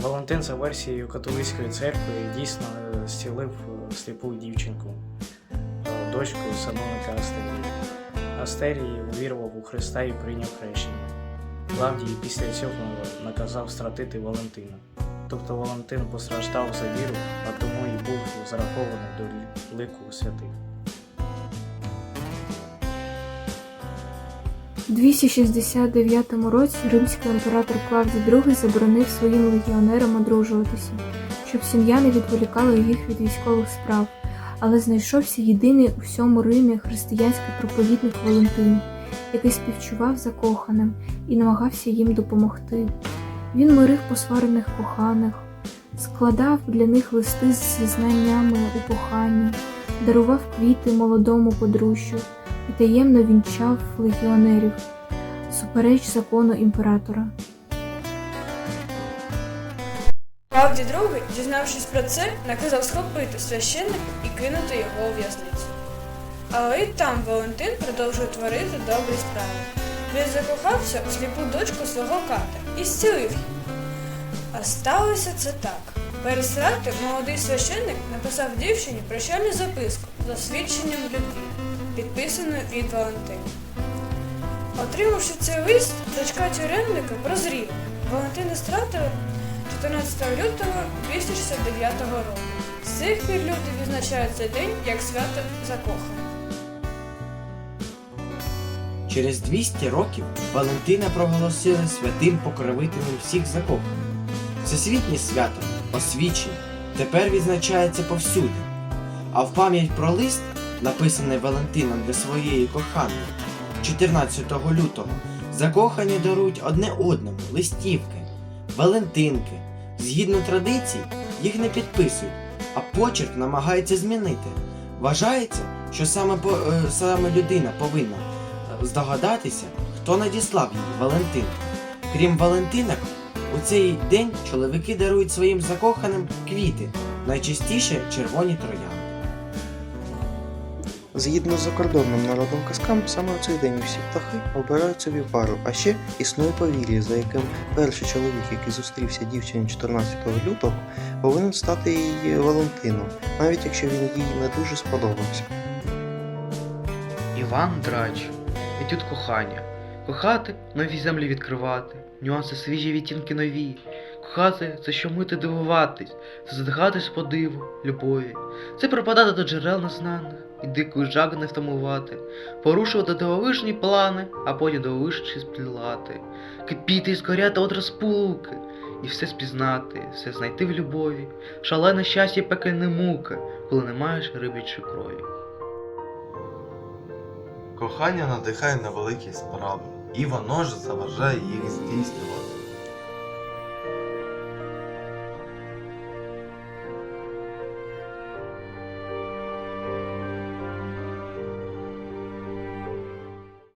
Валентин за версією католицької церкви дійсно е, зцілив е, сліпу дівчинку, е, дочку сановника Астерії. Астерії увірував у Христа і прийняв хрещення. Клавдій після цього наказав стратити Валентина. Тобто Валентин постраждав за віру, а тому і був зарахований до лику святих. У 269 році римський імператор Клавдій II заборонив своїм легіонерам одружуватися, щоб сім'я не відволікала їх від військових справ, але знайшовся єдиний у всьому Римі християнський проповідник Валентин, який співчував закоханим і намагався їм допомогти. Він мирив посварених коханих, складав для них листи з зізнаннями у коханні, дарував квіти молодому подружжю і таємно вінчав легіонерів, супереч закону імператора. Клавдій II, дізнавшись про це, наказав схопити священника і кинути його у в'язницю. Але і там Валентин продовжує творити добрі справи. Він закохався у сліпу дочку свого ката і зцілив її. А сталося це так. Перед молодий священник написав дівчині прощальну записку з освідченням в любві, підписану від Валентина. Отримавши цей лист, дочка тюремника прозріла. Валентина стратила 14 лютого 269 року. З цих пір люди відзначають цей день як свято закоханих. Через 200 років Валентина проголосили святим покровителем всіх закоханих. Всесвітнє свято, освічення, тепер відзначається повсюди. А в пам'ять про лист, написаний Валентином для своєї коханої, 14 лютого, закохані дарують одне одному листівки, Валентинки. Згідно традицій, їх не підписують, а почерк намагається змінити. Вважається, що саме, по- е, саме людина повинна здогадатися, хто надіслав їй Валентин. Крім Валентинок, у цей день чоловіки дарують своїм закоханим квіти, найчастіше червоні троянди. Згідно з закордонним народним казкам, саме у цей день усі птахи обирають собі пару, а ще існує повір'я, за яким перший чоловік, який зустрівся дівчині 14 лютого, повинен стати її Валентином, навіть якщо він їй не дуже сподобався. Іван Драч. Етюд кохання. Кохати, нові землі відкривати, нюанси свіжі відтінки нові. Кохати це що мити дивуватись, це задихатись по диву, любові. Це пропадати до джерел незнаних і дикою жагу не втамувати, порушувати дивовижні плани, а потім дивовижчі сплілати, кипіти і згоряти от розпулуки, і все спізнати, все знайти в любові, шалене щастя пекельне муки, коли не маєш рибічої крові. Кохання надихає на великі справи, і воно ж заважає їх здійснювати.